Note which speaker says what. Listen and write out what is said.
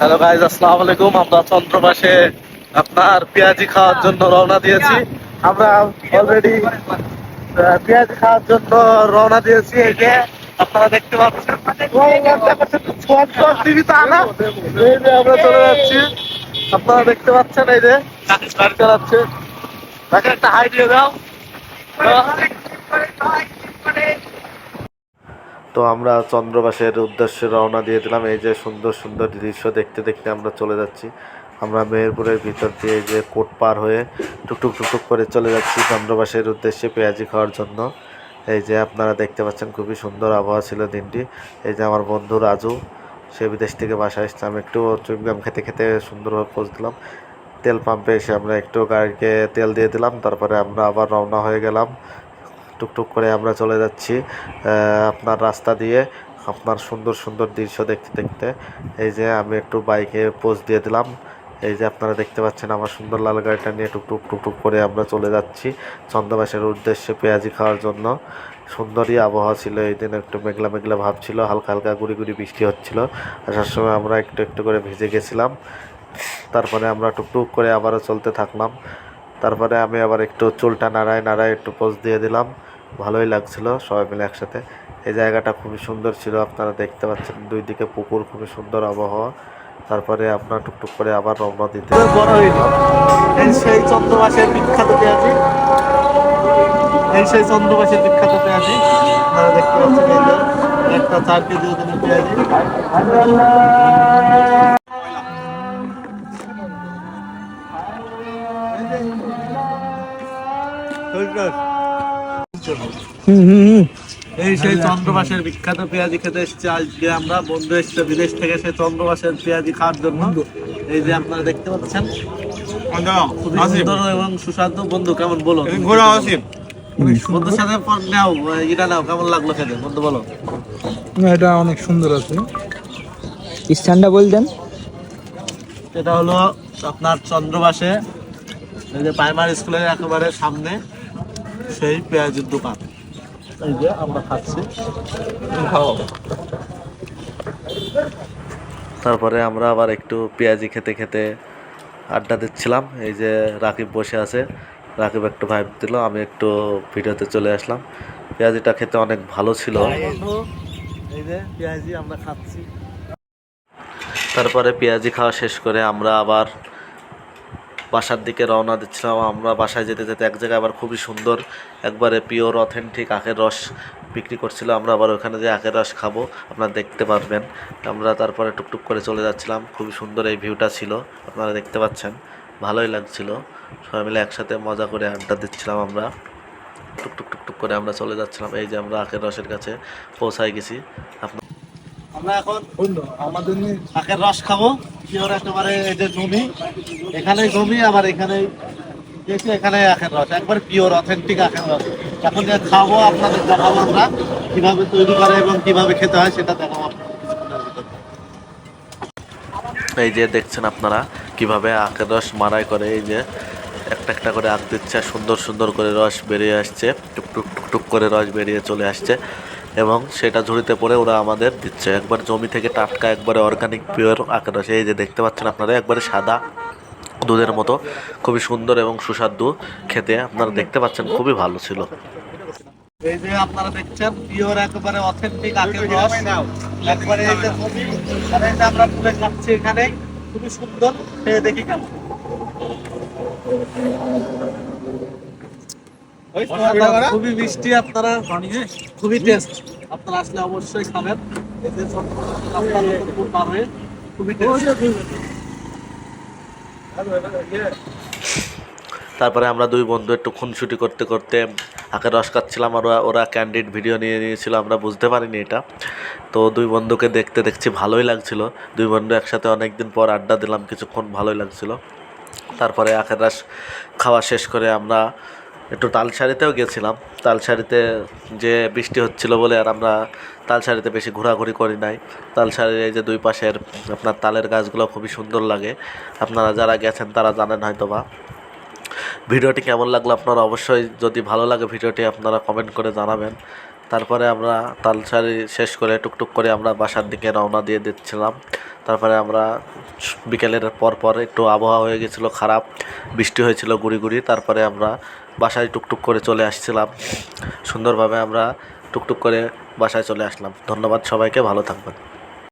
Speaker 1: Hello guys আসসালামু আলাইকুম আমরা চন্দ্রপাশে আপনার পেঁয়াজি খাওয়ার জন্য রওনা দিয়েছি। আমরা অলরেডি পেঁয়াজি খাওয়ার জন্য রওনা দিয়েছি। যে আপনারা দেখতে পাচ্ছেন। এই যে আমরা চলে যাচ্ছি। আপনারা দেখতে পাচ্ছেন এই যে চালাচ্ছে। তাকে একটা হাই দিয়ে দাও। তো আমরা চন্দ্রবাসের উদ্দেশ্যে রওনা দিয়ে দিলাম। এই যে সুন্দর সুন্দর দৃশ্য দেখতে দেখতে আমরা চলে যাচ্ছি। আমরা মেহেরপুরের ভিতর দিয়ে যে কোট পার হয়ে টুকটুক টুকটুক করে চলে যাচ্ছি চন্দ্রবাসের উদ্দেশ্যে পেঁয়াজি খাওয়ার জন্য। এই যে আপনারা দেখতে পাচ্ছেন খুবই সুন্দর আবহাওয়া ছিল দিনটি। এই যে আমার বন্ধু রাজু, সে বিদেশ থেকে বাসায় এসছে। আমি একটু চুইংগাম খেতে খেতে সুন্দরভাবে পোজ দিলাম। তেল পাম্পে এসে আমরা একটু গাড়িকে তেল দিয়ে দিলাম। তারপরে আমরা আবার রওনা হয়ে গেলাম। টুকটুক করে আমরা চলে যাচ্ছি আপনার রাস্তা দিয়ে, আপনার সুন্দর সুন্দর দৃশ্য দেখতে দেখতে। এই যে আমি একটু বাইকে পোজ দিয়ে দিলাম। এই যে আপনারা দেখতে পাচ্ছেন আমার সুন্দর লাল গাড়িটা নিয়ে টুকটুক টুকটুক করে আমরা চলে যাচ্ছি চন্দ্রবাসের উদ্দেশ্যে পেঁয়াজি খাওয়ার জন্য। সুন্দরই আবহাওয়া ছিল, এই দিন একটু মেঘলা মেঘলা ভাব ছিল, হালকা হালকা গুড়ি গুড়ি বৃষ্টি হচ্ছিল। আসার সময় আমরা একটু একটু করে ভিজে গেছিলাম। তারপরে আমরা টুকটুক করে আবারও চলতে থাকলাম। তারপরে আমি আবার একটু চুলটা নাড়ায় নাড়ায় একটু পোজ দিয়ে দিলাম। ভালোই লাগছিল সবাই মিলে একসাথে। এই জায়গাটা খুবই সুন্দর ছিল, আপনারা দেখতে পাচ্ছেন দুই দিকে পুকুর, খুবই সুন্দর আবহাওয়া। তারপরে আপনার টুকটুক করে আবার রওনা দিতে সেই চন্দ্রবাসের বিখ্যাত পেঁয়াজি। সেই চন্দ্রবাসের বিখ্যাত একটা চার কেজি পেঁয়াজি। এই সেই চন্দ্রবাসের বিখ্যাত পেঁয়াজি খেতে এসেছি। আজকে আমরা বন্ধু এসছে বিদেশ থেকে সেই চন্দ্রবাসের পেঁয়াজি খাওয়ার জন্য। এই যে আপনারা দেখতে পাচ্ছেন খুবই সুন্দর এবং সুস্বাদু। বন্ধু কেমন বলো?
Speaker 2: ঘোরা আসিম।
Speaker 1: বন্ধুর সাথে পর নাও এটা নাও কেমন লাগল খেতে? বন্ধু বলো।
Speaker 2: এটা অনেক সুন্দর আছে।
Speaker 3: স্থানটা বলতেন
Speaker 1: এটা হলো আপনার চন্দ্রবাসে এই যে প্রাইমারি স্কুলের একেবারে সামনে। সেই পেঁয়াজের দোকান। এই যে আমরা খাচ্ছি। তারপরে আমরা আবার একটু পেঁয়াজি খেতে খেতে আড্ডা দিচ্ছিলাম। এই যে রাকিব বসে আছে। রাকিব একটু ভাইব দিল আমি একটু ভিডিওতে চলে আসলাম। পেঁয়াজিটা খেতে অনেক ভালো ছিল। এই যে পেঁয়াজি আমরা খাচ্ছি। তারপরে পেঁয়াজি খাওয়া শেষ করে আমরা আবার বাসার দিকে রওনা দিচ্ছিলাম। আমরা বাসায় যেতে যেতে এক জায়গায় আবার খুবই সুন্দর, একবারে পিওর অথেন্টিক আখের রস বিক্রি করছিল। আমরা আবার ওখানে যে আখের রস খাব, আপনারা দেখতে পারবেন। আমরা তারপরে টুকটুক করে চলে যাচ্ছিলাম। খুবই সুন্দর এই ভিউটা ছিল, আপনারা দেখতে পাচ্ছেন। ভালোই লাগছিল। সবাই মিলে একসাথে মজা করে আড্ডা দিচ্ছিলাম আমরা। টুকটুক টুকটুক করে আমরা চলে যাচ্ছিলাম। এই যে আমরা আখের রসের কাছে পৌঁছায় গেছি। আপনার আমরা এখন
Speaker 2: আমাদের
Speaker 1: আখের রস খাব। পিওর একেবারে এই যে জমি। এখানে জমি, আবার এখানে দেখি এখানে আখের রস, একবার পিওর অথেন্টিক আখের রস। এখন যে খাব, আপনাদের দেখাবো আমরা। কীভাবে তৈরি করে এবং কীভাবে খেতে হয় সেটা দেখাবো এই যে দেখছেন আপনারা, কীভাবে আখের রস মারাই করে, এই যে একটা একটা করে আখ দিচ্ছে সুন্দর সুন্দর করে রস বেরিয়ে আসছে, টুকটুক টুকটুক করে রস বেরিয়ে চলে আসছে। এবং সেটা ঝুড়িতে পরে ওরা আমাদের দিচ্ছে। একবার জমি থেকে টাটকা, একবারে অর্গানিক পিওর আখের সেই যে দেখতে পাচ্ছেন আপনারা, একবারে সাদা দুধের মতো, খুবই সুন্দর এবং সুস্বাদু খেতে। আপনারা দেখতে পাচ্ছেন, খুবই ভালো ছিল। এই যে আপনারা দেখছেন পিওর একেবারে অথেন্টিক আখের রস। একবারে এই যে আর এই যে আমরা তুলে খাচ্ছি এখানে, খুবই সুন্দর। খেয়ে দেখি কেমন। খুবই মিষ্টি আপনারা খুবই টেস্ট আপনারা আসলে অবশ্যই খাবেন। এই যে চন্দ্রকোনা রাস্তার উপর পার হয়ে খুবই তারপরে আমরা দুই বন্ধু একটু খুনসুটি করতে করতে আখের রস খাচ্ছিলাম আর ওরা- ওরা ক্যান্ডিড ভিডিও নিয়ে নিয়েছিল আমরা বুঝতে পারিনি এটা। তো দুই বন্ধুকে দেখতে দেখছি ভালোই লাগছিল। দুই বন্ধু একসাথে অনেক দিন পর আড্ডা দিলাম কিছুক্ষণ ভালোই লাগছিল। তারপরে আখের রস খাওয়া শেষ করে আমরা একটু তালসারিতেও গেছিলাম। তালসারিতে যে বৃষ্টি হচ্ছিল বলে আর আমরা তালসারিতে বেশি ঘোরাঘুরি করি নাই। তালসারির এই যে দুই পাশের আপনার তালের গাছগুলো খুবই সুন্দর লাগে। আপনারা যারা গেছেন তারা জানেন হয়তো বা ভিডিওটি কেমন লাগল আপনারা অবশ্যই যদি ভালো লাগে ভিডিওটি আপনারা কমেন্ট করে জানাবেন। তারপরে আমরা তালসারি শেষ করে টুকটুক করে আমরা বাসার দিকে রওনা দিয়ে দিচ্ছিলাম। তারপরে আমরা বিকেলের পর পর একটু আবহাওয়া হয়ে গেছিল খারাপ, বৃষ্টি হয়েছিল গুড়ি গুড়ি, তারপরে আমরা বাসায় টুকটুক করে চলে আসছিলাম। সুন্দরভাবে আমরা টুকটুক করে বাসায় চলে আসলাম। ধন্যবাদ সবাইকে, ভালো থাকবেন।